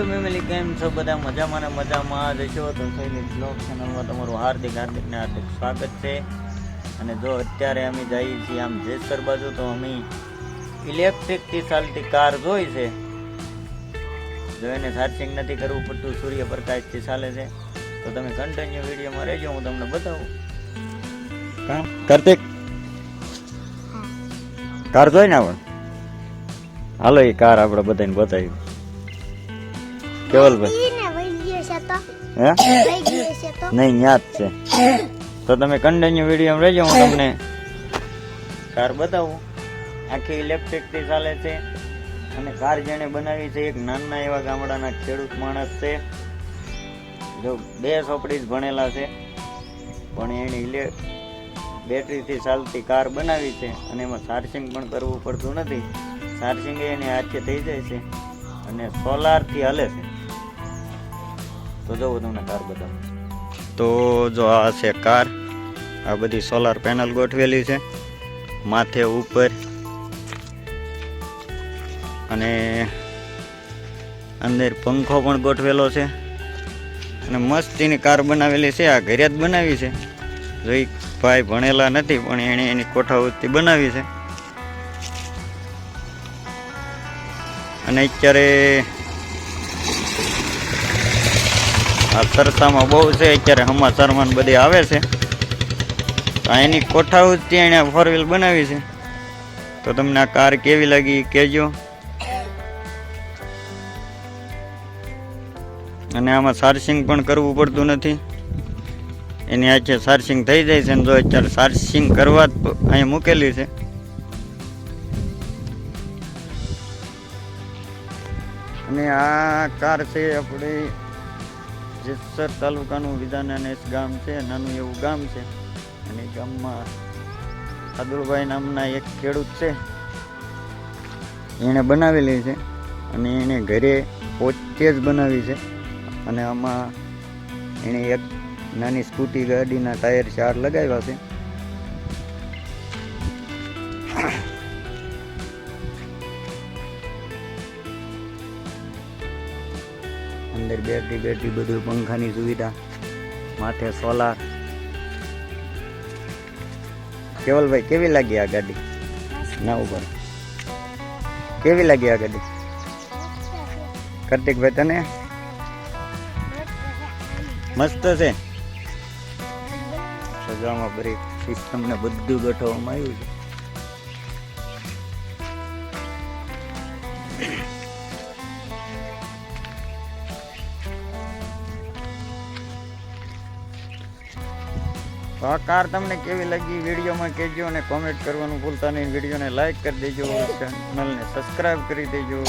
YouTube family કેમ છો બધા મજામાં ને મજામાં જ છો. તો શૈલી બ્લોગ ચેનલમાં તમારું હાર્દિક હાર્દિક ને હાર્દિક સ્વાગત છે. અને જો અત્યારે અમે જઈએ છીએ આમ જેસર બાજુ તો અમે ઇલેક્ટ્રિકથી ચાલતી કાર જોઈ છે. જો એને ચાર્જિંગ નથી કરવું પડતું સૂર્યપ્રકાશથી ચાલે છે. તો તમે કન્ટિન્યુ વિડીયોમાં રહેજો હું તમને બતાવું. કામ? કાર્તિક? કાર જોઈ ને આપણે હાલો એ કાર આપણે બધાને બતાવી. કેવલભાઈ હે નહીં યાદ છે તો તમે કન્ટિન્યુ વીડિયો રહેજો હું તમને કાર બતાવું આખી ઇલેક્ટ્રિકથી ચાલે છે અને કાર જેણે બનાવી છે એક નાના એવા ગામડાના ખેડૂત માણસ છે જો બે ચોપડી જ ભણેલા છે પણ એણે ઇલે બેટરીથી ચાલતી કાર બનાવી છે અને એમાં ચાર્જિંગ પણ કરવું પડતું નથી ચાર્જિંગ એની હાથે થઈ જાય છે અને સોલારથી હાલે છે તો જો હું તમને કાર બતાવું. તો જો આ છે કાર આ બધી સોલાર પેનલ ગોઠવેલી છે, માથે ઉપર અને અંદર પંખો પણ ગોઠવેલો છે. અને મસ્તીની કાર બનાવેલી છે, આ ઘરે જ બનાવી છે. જો ઈ ભાઈ ભણેલા નથી, પણ એણે એની કોઠાવૃત્તિ બનાવી છે. અને અત્યારે આ સરસામાં બહુ છે, અત્યારે હમા સરમાન બધી આવે છે. આ એની ત્યાં એણે ફોર વ્હીલ બનાવી છે. તો તમને આ કાર કેવી લાગી કહેજો. અને આમાં સાર્સિંગ પણ કરવું પડતું નથી. એની આજે સાર્સિંગ થઈ જાય છે જો અત્યારે સાર્સિંગ કરવા જ અહીંયા મૂકેલી છે. અને આ કાર છે આપણે જેસર તાલુકાનું વિધાનાનેશ ગામ છે, નાનું એવું ગામ છે. અને ગામમાં સાદુલભાઈ નામના એક ખેડૂત છે. એણે બનાવેલી છે અને એણે ઘરે પોતે જ બનાવી છે. અને આમાં એણે એક નાની સ્કૂટી ગાડીના ટાયર ચાર લગાવ્યા છે. અંદર બેટરી બેટરી બધું પંખાની સુવિધા, માથે સોલાર કેવલભાઈ, કેવી લાગી આ ગાડી? ના ઉપર. કેવી લાગી આ ગાડી? કાર્તિકભાઈ, તને? મસ્ત છે. સજામાં ભરી સિસ્ટમ ને બધું ગોઠવવામાં આવ્યું છે. તો આ કાર તમને કેવી લાગી વિડીયોમાં કહેજો અને કોમેન્ટ કરવાનું ભૂલતા નહીં. વિડીયોને લાઇક કરી દેજો ચેનલને સબસ્ક્રાઈબ કરી દેજો.